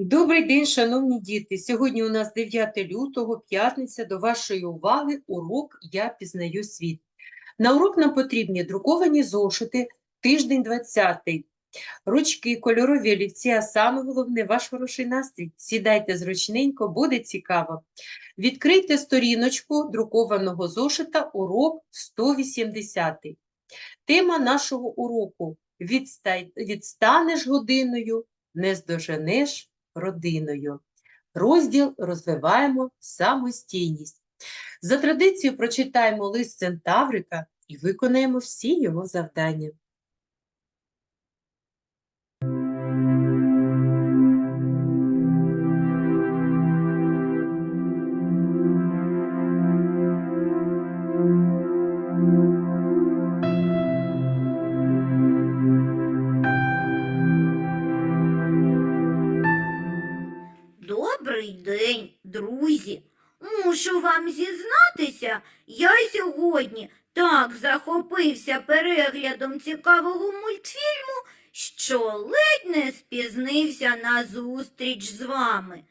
Добрий день, шановні діти! Сьогодні у нас 9 лютого, п'ятниця. До вашої уваги урок «Я пізнаю світ». На урок нам потрібні друковані зошити, тиждень 20 ручки, кольорові олівці, а саме головне – ваш хороший настрій. Сідайте зручненько, буде цікаво. Відкрийте сторіночку друкованого зошита урок 180. Тема нашого уроку «Відстанеш годиною, не здоженеш родиною. Розділ розвиваємо самостійність. За традицією прочитаємо лист Центаврика і виконаємо всі його завдання. Переглядом цікавого мультфільму, що ледь не спізнився на зустріч з вами.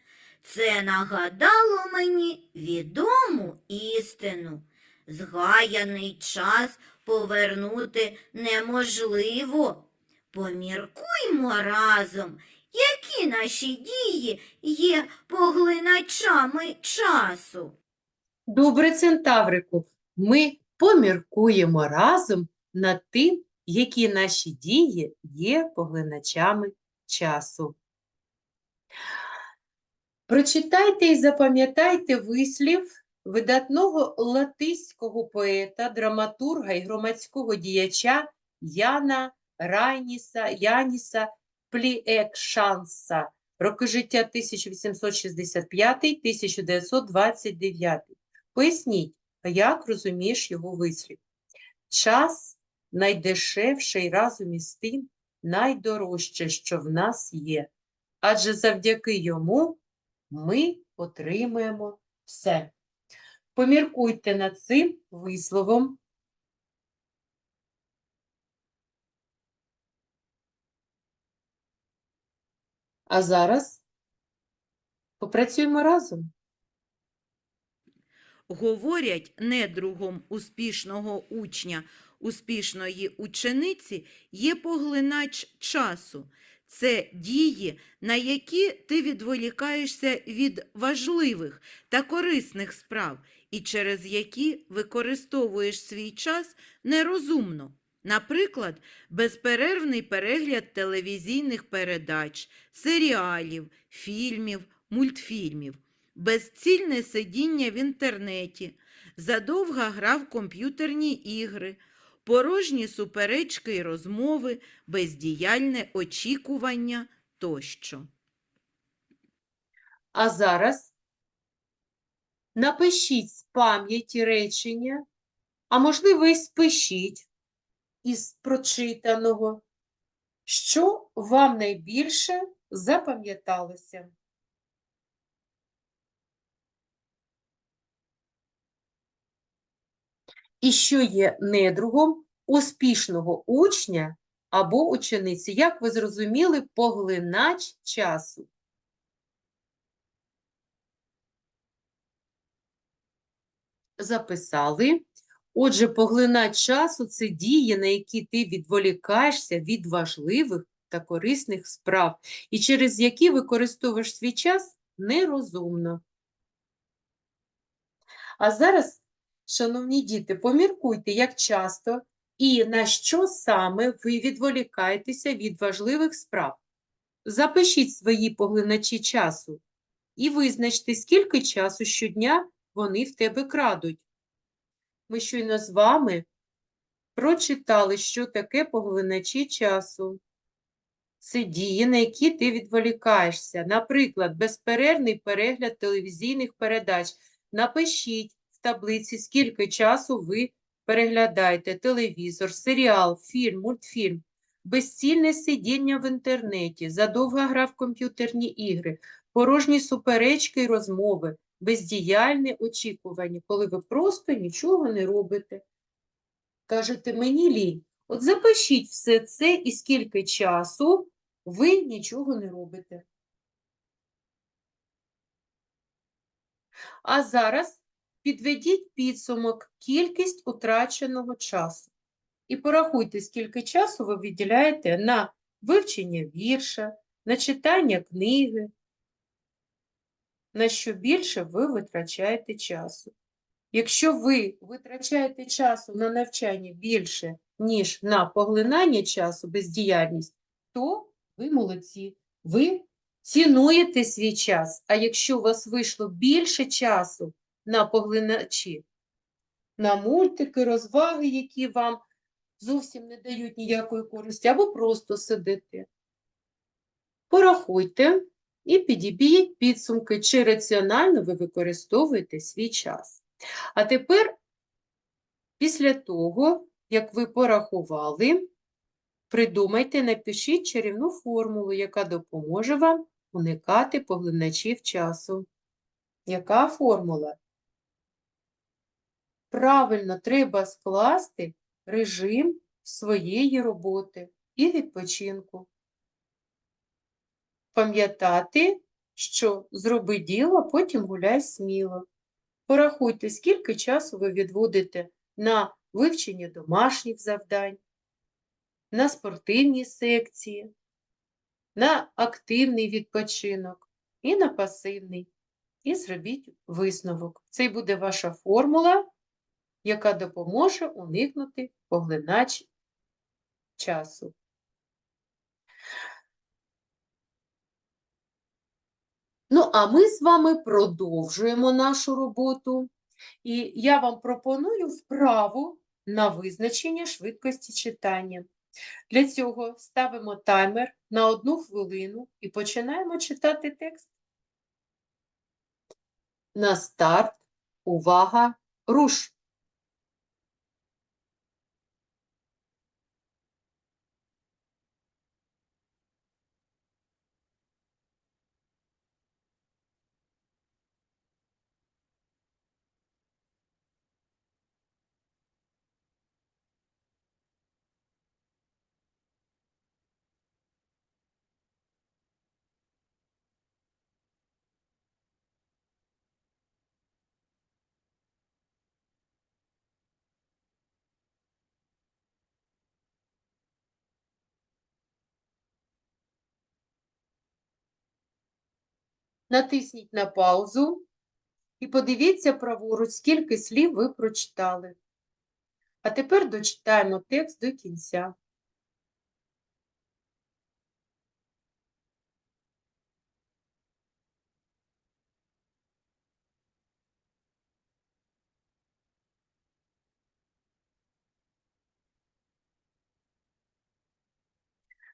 Це нагадало мені відому істину. Згаяний час повернути неможливо. Поміркуймо разом, які наші дії є поглиначами часу. Добре, Центаврику, ми поміркуємо разом над тим, які наші дії є поглиначами часу. Прочитайте і запам'ятайте вислів видатного латиського поета, драматурга і громадського діяча Яна Райніса, Яніса Пліекшанса, роки життя 1865-1929. Поясніть, як розумієш його вислів? Час найдешевший разом із тим найдорожче, що в нас є, адже завдяки йому ми отримуємо все. Поміркуйте над цим висловом. А зараз попрацюємо разом. Говорять, недругом успішного учня, успішної учениці є поглинач часу. Це дії, на які ти відволікаєшся від важливих та корисних справ, і через які використовуєш свій час нерозумно. Наприклад, безперервний перегляд телевізійних передач, серіалів, фільмів, мультфільмів безцільне сидіння в інтернеті, задовга гра в комп'ютерні ігри, порожні суперечки й розмови, бездіяльне очікування тощо. А зараз напишіть з пам'яті речення, а можливо, і спишіть із прочитаного, що вам найбільше запам'яталося. І що є недругом успішного учня або учениці, як ви зрозуміли, поглинач часу. Записали. Отже, поглинач часу – це дії, на які ти відволікаєшся від важливих та корисних справ, і через які використовуєш свій час нерозумно. А зараз, шановні діти, поміркуйте, як часто і на що саме ви відволікаєтеся від важливих справ. Запишіть свої поглиначі часу і визначте, скільки часу щодня вони в тебе крадуть. Ми щойно з вами прочитали, що таке поглиначі часу. Це дії, на які ти відволікаєшся. Наприклад, безперервний перегляд телевізійних передач. Напишіть таблиці, скільки часу ви переглядаєте телевізор, серіал, фільм, мультфільм, безцільне сидіння в інтернеті, задовга гра в комп'ютерні ігри, порожні суперечки й розмови, бездіяльне очікування, коли ви просто нічого не робите. Кажете, мені лінь. От запишіть все це і скільки часу ви нічого не робите. А зараз підведіть підсумок кількість утраченого часу. І порахуйте, скільки часу ви виділяєте на вивчення вірша, на читання книги, на що більше ви витрачаєте часу. Якщо ви витрачаєте часу на навчання більше, ніж на поглинання часу, бездіяльність, то ви молодці, ви цінуєте свій час. А якщо у вас вийшло більше часу на поглиначі, на мультики, розваги, які вам зовсім не дають ніякої користі, або просто сидите, порахуйте і підіб'ють підсумки, чи раціонально ви використовуєте свій час. А тепер, після того, як ви порахували, придумайте, напишіть чарівну формулу, яка допоможе вам уникати поглиначів часу. Яка формула? Правильно треба скласти режим своєї роботи і відпочинку. Пам'ятати, що зроби діло, потім гуляй сміло. Порахуйте, скільки часу ви відводите на вивчення домашніх завдань, на спортивні секції, на активний відпочинок і на пасивний. І зробіть висновок. Це буде ваша формула, яка допоможе уникнути поглинач часу. Ну, а ми з вами продовжуємо нашу роботу. І я вам пропоную вправу на визначення швидкості читання. Для цього ставимо таймер на одну хвилину і починаємо читати текст. На старт, увага, руш! Натисніть на паузу і подивіться праворуч, скільки слів ви прочитали. А тепер дочитаємо текст до кінця.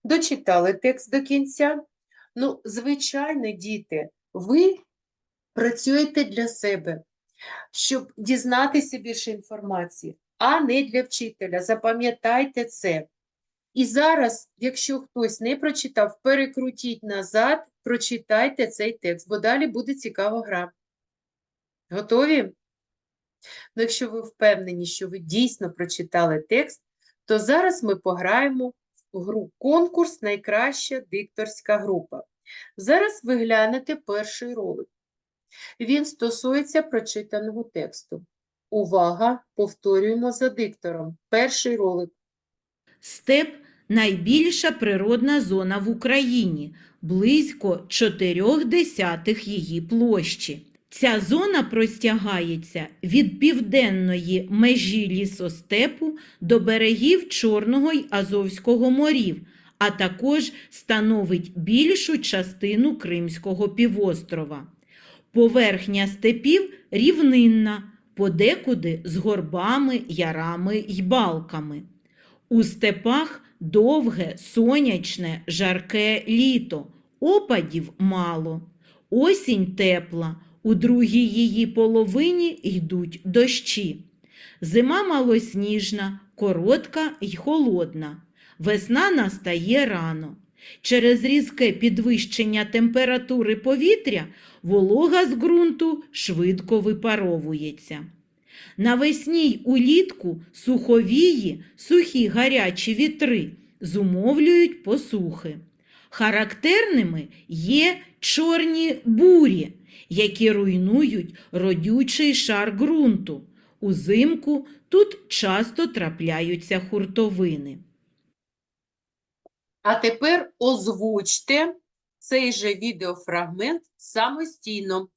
Дочитали текст до кінця. Ну, звичайно, діти, ви працюєте для себе, щоб дізнатися більше інформації, а не для вчителя. Запам'ятайте це. І зараз, якщо хтось не прочитав, перекрутіть назад, прочитайте цей текст, бо далі буде цікава гра. Готові? Ну, якщо ви впевнені, що ви дійсно прочитали текст, то зараз ми пограємо в гру конкурс Найкраща дикторська група. Зараз ви глянете перший ролик. Він стосується прочитаного тексту. Увага! Повторюємо за диктором. Перший ролик. Степ найбільша природна зона в Україні, близько чотирьох десятих її площі. Ця зона простягається від південної межі лісостепу до берегів Чорного й Азовського морів, а також становить більшу частину Кримського півострова. Поверхня степів рівнинна, подекуди з горбами, ярами й балками. У степах довге, сонячне, жарке літо, опадів мало. Осінь тепла, у другій її половині йдуть дощі. Зима малосніжна, коротка й холодна. Весна настає рано. Через різке підвищення температури повітря волога з ґрунту швидко випаровується. Навесні й улітку суховії, сухі гарячі вітри зумовлюють посухи. Характерними є чорні бурі, які руйнують родючий шар ґрунту. Узимку тут часто трапляються хуртовини. А тепер озвучте цей же відеофрагмент самостійно.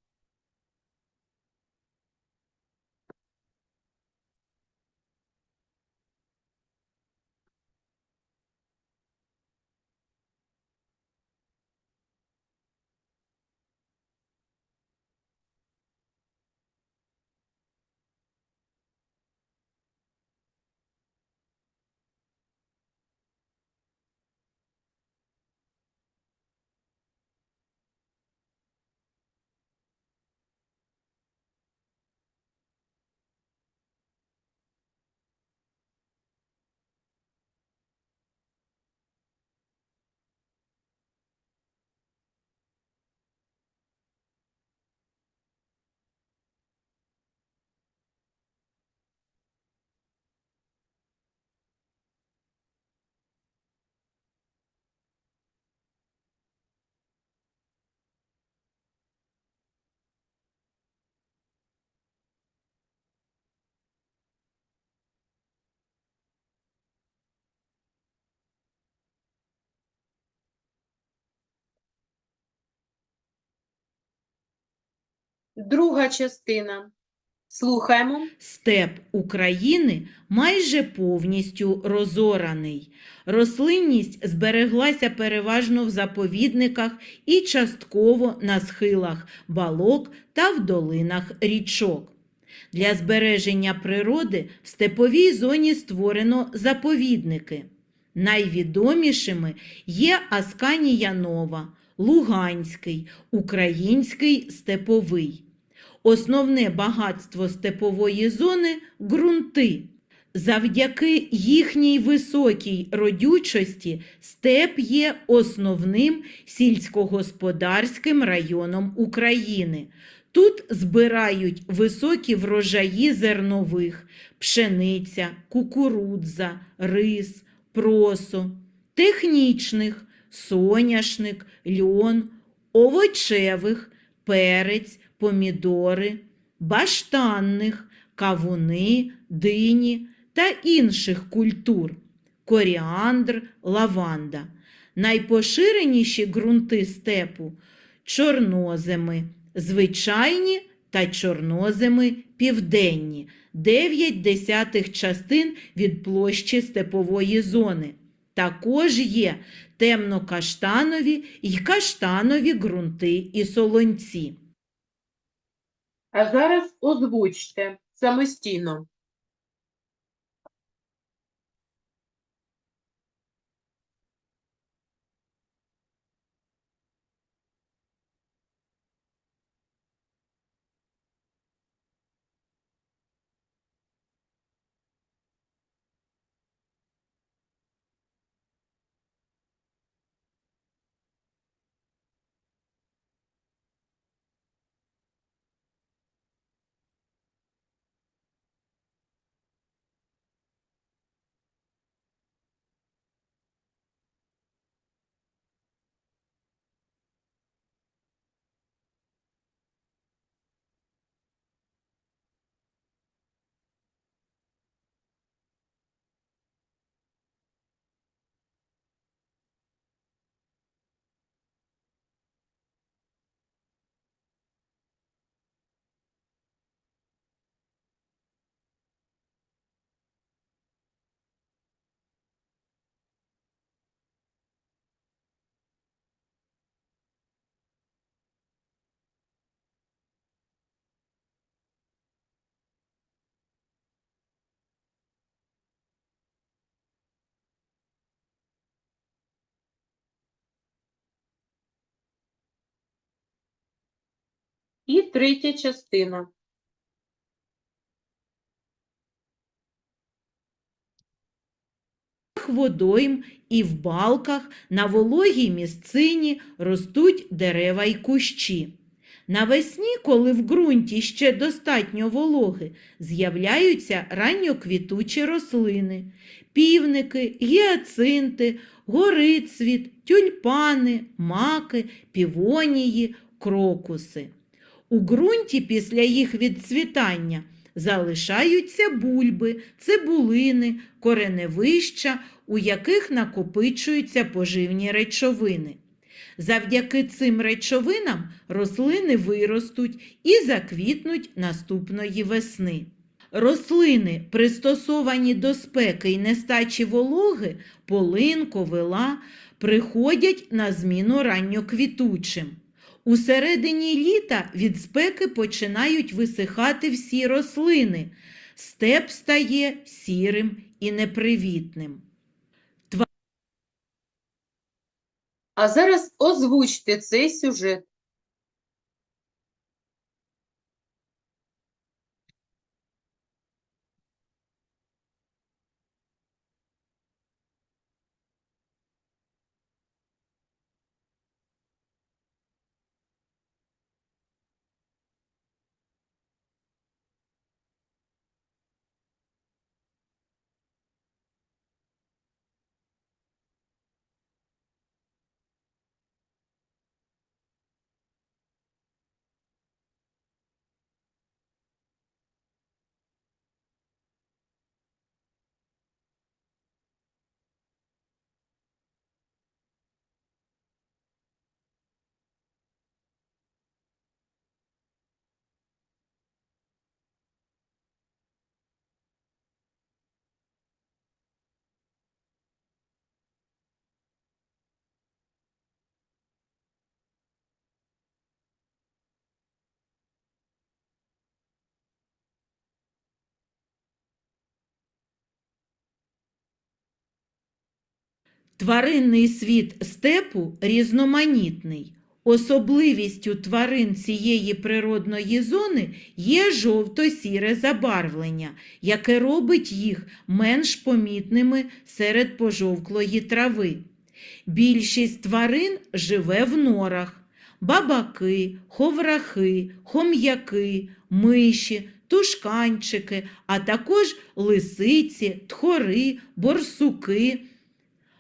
Друга частина. Слухаємо. Степ України майже повністю розораний. Рослинність збереглася переважно в заповідниках і частково на схилах балок та в долинах річок. Для збереження природи в степовій зоні створено заповідники. Найвідомішими є Асканія Нова, Луганський, Український степовий. Основне багатство степової зони ґрунти. Завдяки їхній високій родючості степ є основним сільськогосподарським районом України. Тут збирають високі врожаї зернових, пшениця, кукурудза, рис, просо, технічних, соняшник, льон, овочевих, перець, помідори, баштанних, кавуни, дині та інших культур, коріандр, лаванда. Найпоширеніші ґрунти степу чорноземи, звичайні та чорноземи південні, 9 десятих частин від площі степової зони. Також є темно-каштанові й каштанові ґрунти і солонці. А зараз озвучте самостійно. І третя частина. водойм і в балках на вологій місцині ростуть дерева й кущі. Навесні, коли в ґрунті ще достатньо вологи, з'являються ранньоквітучі рослини, півники, гіацинти, горицвіт, тюльпани, маки, півонії, крокуси. У ґрунті після їх відцвітання залишаються бульби, цибулини, кореневища, у яких накопичуються поживні речовини. Завдяки цим речовинам рослини виростуть і заквітнуть наступної весни. Рослини, пристосовані до спеки і нестачі вологи, полин, ковила, приходять на зміну ранньоквітучим. У середині літа від спеки починають висихати всі рослини. Степ стає сірим і непривітним. А зараз озвучте цей сюжет. Тваринний світ степу різноманітний. Особливістю тварин цієї природної зони є жовто-сіре забарвлення, яке робить їх менш помітними серед пожовклої трави. Більшість тварин живе в норах. Бабаки, ховрахи, хом'яки, миші, тушканчики, а також лисиці, тхори, борсуки.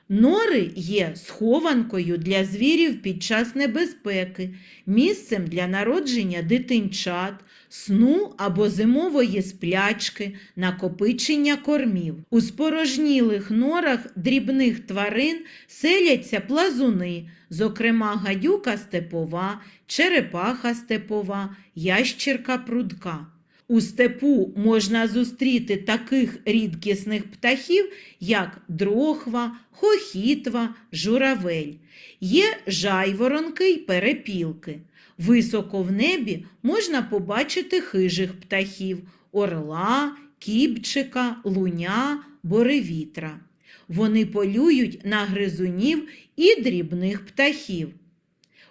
Нори є схованкою для звірів під час небезпеки, місцем для народження дитинчат, сну або зимової сплячки, накопичення кормів. У спорожнілих норах дрібних тварин селяться плазуни, зокрема гадюка степова, черепаха степова, ящірка прудка. У степу можна зустріти таких рідкісних птахів, як дрохва, хохітва, журавель. Є жайворонки й перепілки. Високо в небі можна побачити хижих птахів орла, кібчика, луня, боревітра. Вони полюють на гризунів і дрібних птахів.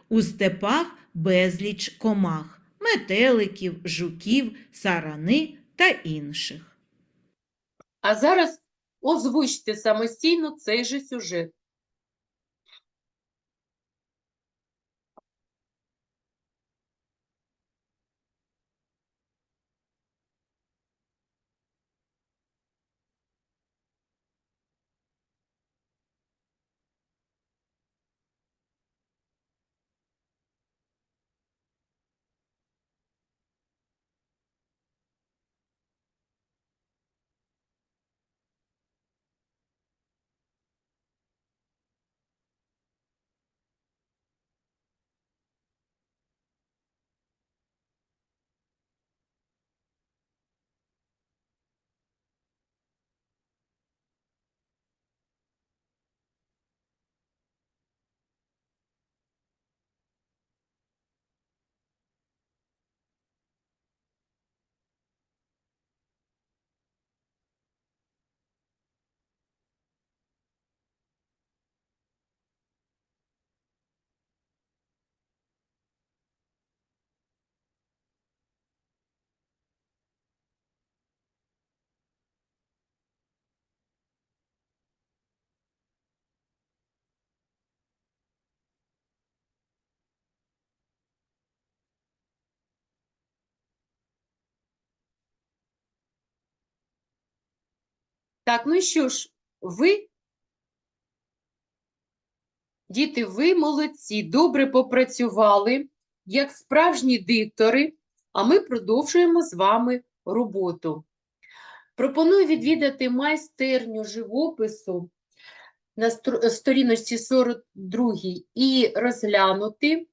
У степах безліч комах метеликів, жуків, сарани та інших. А зараз озвучте самостійно цей же сюжет. Так, ну що ж, ви Діти, ви молодці, добре попрацювали, як справжні диктори, а ми продовжуємо з вами роботу. Пропоную відвідати майстерню живопису на сторіночці 42 і розглянути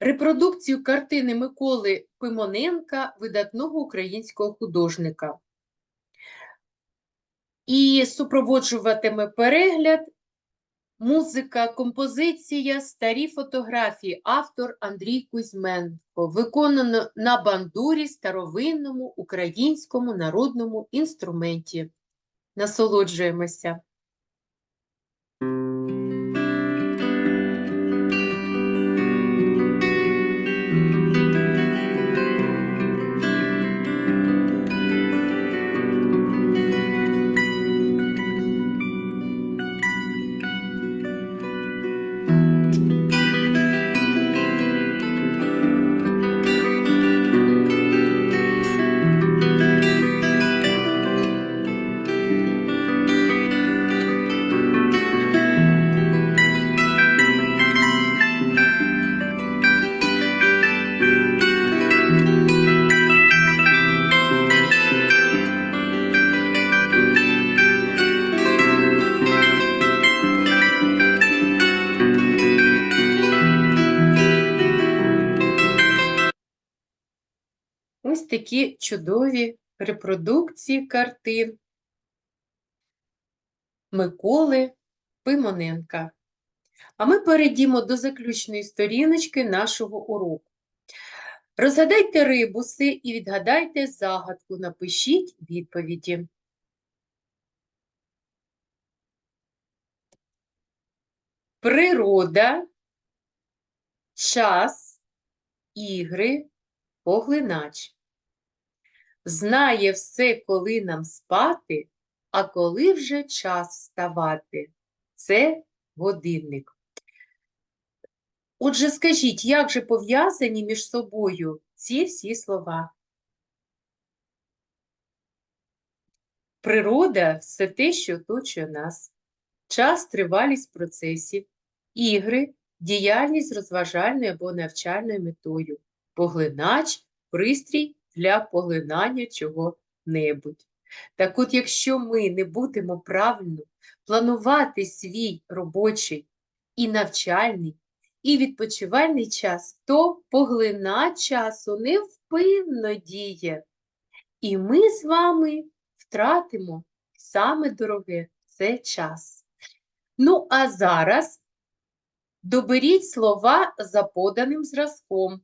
репродукцію картини Миколи Пимоненка, видатного українського художника. І супроводжуватиме перегляд Музика, композиція, старі фотографії. Автор Андрій Кузьменко. Виконано на бандурі старовинному українському народному інструменті. Насолоджуємося. Такі чудові репродукції картин Миколи Пимоненка. А ми перейдімо до заключної сторіночки нашого уроку. Розгадайте рибуси і відгадайте загадку. Напишіть відповіді. Природа, час, ігри, поглинач. Знає все, коли нам спати, а коли вже час вставати. Це годинник. Отже, скажіть, як же пов'язані між собою ці всі слова? Природа – все те, що оточує нас. Час – тривалість процесів. Ігри – діяльність розважальною або навчальною метою. Поглинач – пристрій для поглинання чого-небудь. Так от, якщо ми не будемо правильно планувати свій робочий і навчальний, і відпочивальний час, то поглинач часу невпинно діє. І ми з вами втратимо саме дороге це час. Ну, а зараз доберіть слова за поданим зразком.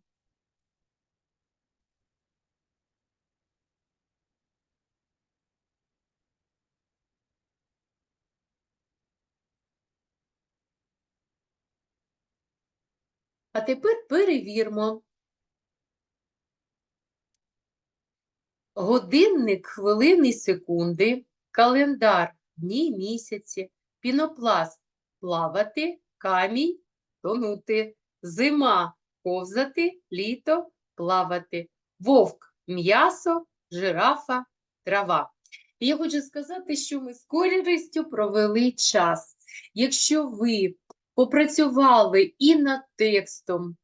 А тепер перевірмо. Годинник хвилини секунди, календар дні місяці, пінопласт плавати, камінь тонути, зима ковзати, літо плавати, вовк м'ясо, жирафа, трава. І я хочу сказати, що ми з користю провели час. Якщо ви попрацювали і над текстом,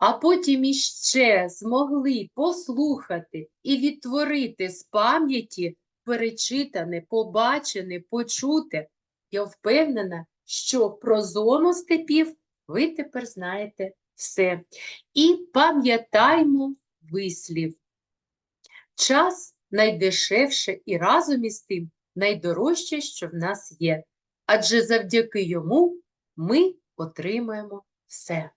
а потім іще змогли послухати і відтворити з пам'яті перечитане, побачене, почуте, я впевнена, що про зону степів ви тепер знаєте все. І пам'ятаймо вислів. Час найдешевше і разом із тим найдорожче, що в нас є. Адже завдяки йому ми отримаємо все.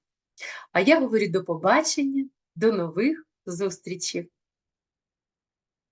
А я говорю до побачення, до нових зустрічей.